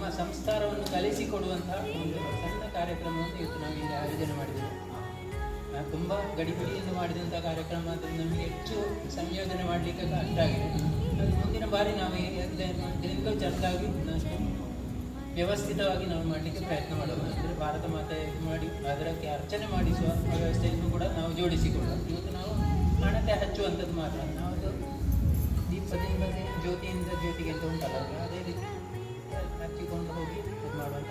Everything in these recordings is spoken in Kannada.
ನಮ್ಮ ಸಂಸ್ಕಾರವನ್ನು ಕಲಿಸಿಕೊಡುವಂತಹ ಒಂದು ಸಣ್ಣ ಕಾರ್ಯಕ್ರಮವನ್ನು ಇವತ್ತು ನಾವು ಇಲ್ಲಿ ಆಯೋಜನೆ ಮಾಡಿದ್ದೇವೆ. ನಾವು ತುಂಬ ಗಡಿಬಿಡಿಯಿಂದ ಮಾಡಿದಂಥ ಕಾರ್ಯಕ್ರಮ ಆದರೆ ನಮಗೆ ಹೆಚ್ಚು ಸಂಯೋಜನೆ ಮಾಡಲಿಕ್ಕೆ ಕಷ್ಟ ಆಗಿದೆ. ಮುಂದಿನ ಬಾರಿ ನಾವು ಇದರಿಂದ ಚೆನ್ನಾಗಿ ಇನ್ನಷ್ಟು ವ್ಯವಸ್ಥಿತವಾಗಿ ನಾವು ಮಾಡಲಿಕ್ಕೆ ಪ್ರಯತ್ನ ಮಾಡೋದು ಅಂದರೆ ಭಾರತ ಮಾತೆ ಮಾಡಿ, ಅದಕ್ಕೆ ಅರ್ಚನೆ ಮಾಡಿಸುವ ವ್ಯವಸ್ಥೆಯನ್ನು ಕೂಡ ನಾವು ಜೋಡಿಸಿಕೊಳ್ಳುವ ಇವತ್ತು ನಾವು ಹಣತೆ ಹಚ್ಚುವಂಥದ್ದು ಮಾತ್ರ. ನಾವು ದೀಪದಿಂದ, ಜ್ಯೋತಿಯಿಂದ, ಜ್ಯೋತಿಗೆ ಅಂತ ಉಂಟಲ್ಲ ಹಚ್ಚಿಕೊಂಡು ಹೋಗಿ ಇದು ಮಾಡುವಂಥ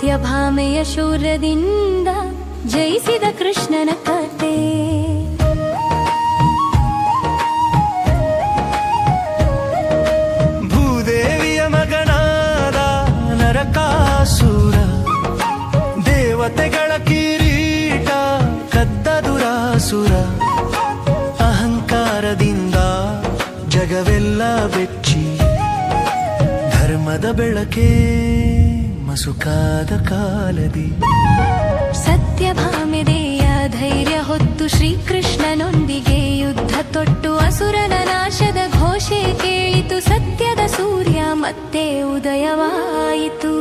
ಸತ್ಯಭಾಮೆಯ ಶೂರ್ಯದಿಂದ ಜಯಿಸಿದ ಕೃಷ್ಣನ ಕತೆ. ಭೂದೇವಿಯ ಮಗನಾದ ನರಕಾಸುರ, ದೇವತೆಗಳ ಕಿರೀಟ ಕದ್ದ ದುರಾಸುರ, ಅಹಂಕಾರದಿಂದ ಜಗವೆಲ್ಲ ಬೆಚ್ಚಿ ಧರ್ಮದ ಬೆಳಕೆ. ಮಸುಕಾದ ಕಾಲದಿ. ಸತ್ಯಭಾಮಿದೆಯ ಧೈರ್ಯ ಹೊತ್ತು ಶ್ರೀಕೃಷ್ಣನೊಂದಿಗೆ ಯುದ್ಧ ತೊಟ್ಟು ಅಸುರನ ನಾಶದ ಘೋಷೆ ಕೇಳಿತು. ಸತ್ಯದ ಸೂರ್ಯ ಮತ್ತೆ ಉದಯವಾಯಿತು.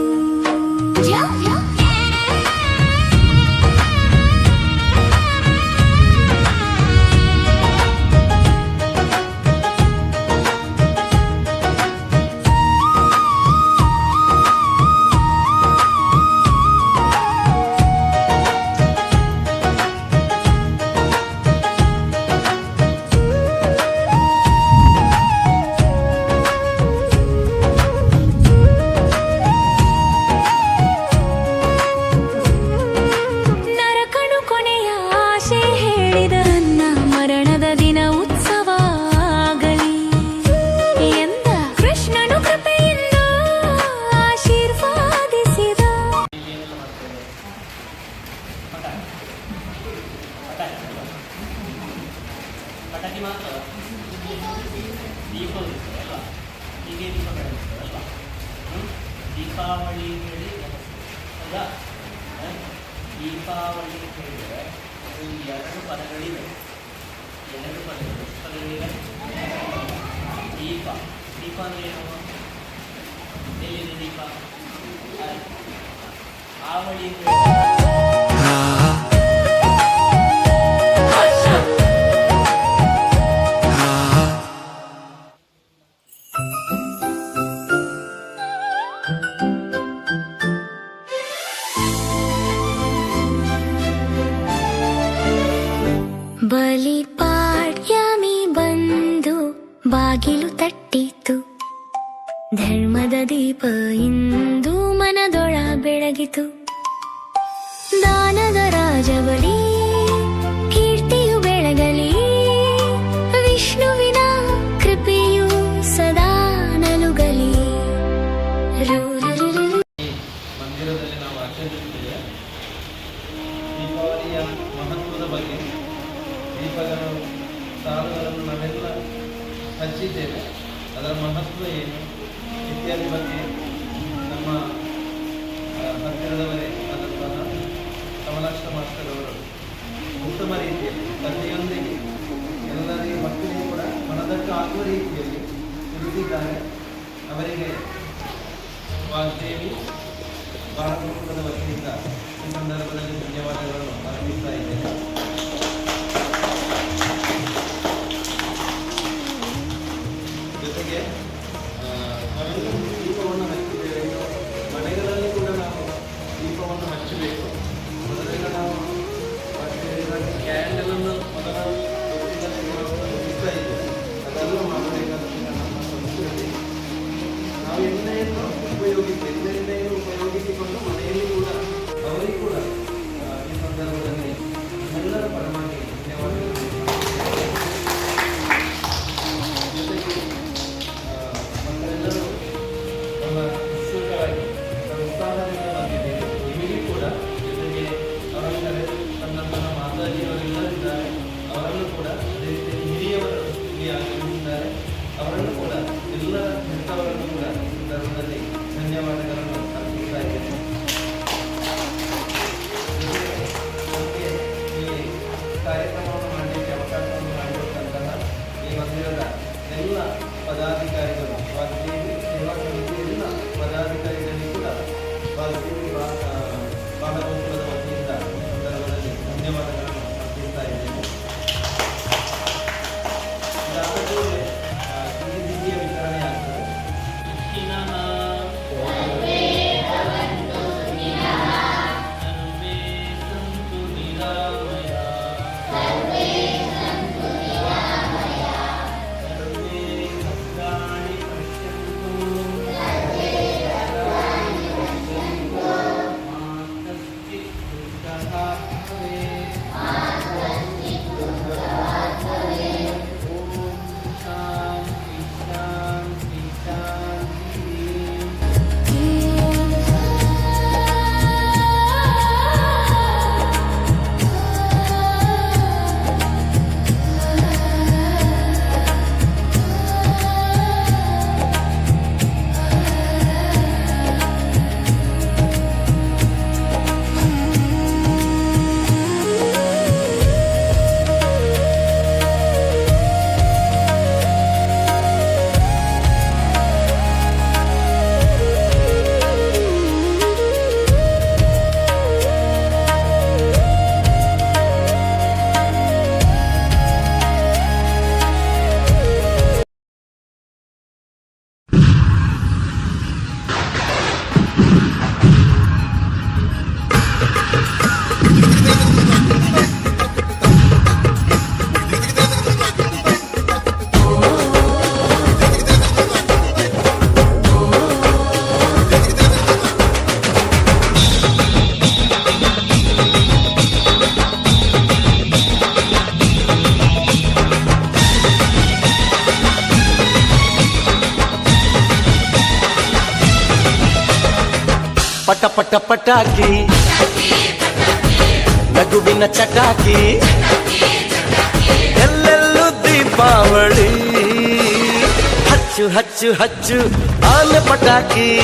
ಹೀಗೆ ದೀಪ ಬೆಳಗ್ತದೆ ಅಲ್ವಾ ಹ್ಮ್? ದೀಪಾವಳಿ ಹೇಳಿ ಹೌದಾ ಹ? ದೀಪಾವಳಿ ಅಂತ ಹೇಳಿದ್ರೆ ಅದು ಎರಡು ಪದಗಳಿವೆ ಎರಡು ಪದಗಳು ಎಷ್ಟು ಪದಗಳಿವೆ ದೀಪ ದೀಪ ಅಂದ್ರೆ ಏನು ಎಲ್ಲಿದೆ ದೀಪ ಅಲ್ಲಿ. ಆವಳಿ ಬಲಿಪಾಡ್ಯಮಿ ಬಂದು ಬಾಗಿಲು ತಟ್ಟಿತು. ಧರ್ಮದ ದೀಪ ಇಂದು ಮನದೊಳ ಬೆಳಗಿತು. ದಾನದ ರಾಜ ಬಳಿ ಕೀರ್ತಿಯು ಬೆಳಗಲಿ, ವಿಷ್ಣುವಿನ ಕೃಪೆಯು ಸದಾ ನಲುಗಲಿ. ಪಟ ಪಟ ಪಟಾಕಿ. ನಗುವಿನ ಚಟಾಕಿ. ಎಲ್ಲೆಲ್ಲೂ ದೀಪಾವಳಿ. ಹಚ್ಚು ಹಚ್ಚು ಹಚ್ಚು ಆನ ಪಟಾಕಿ.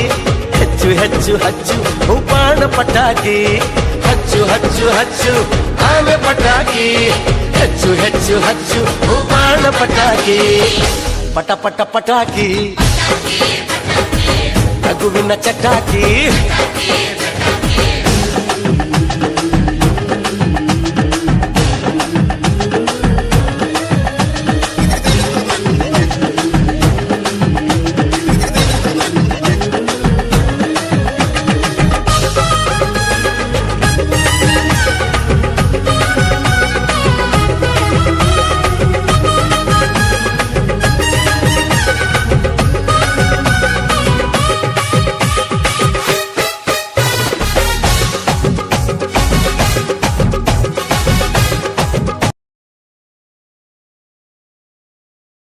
ಹೆಚ್ಚು ಹೆಚ್ಚು, ಹಚ್ಚು ಉಪಾಣ ಪಟಾಕಿ. ಹಚ್ಚು ಹಚ್ಚು ಹಚ್ಚು ಆನ ಪಟಾಕಿ. ಹೆಚ್ಚು ಹೆಚ್ಚು, ಹಚ್ಚು ಉಪಾಣ ಪಟಾಕಿ. ಪಟ ಪಟ, ಪಟಾಕಿ. రఘువున్న చటాకి.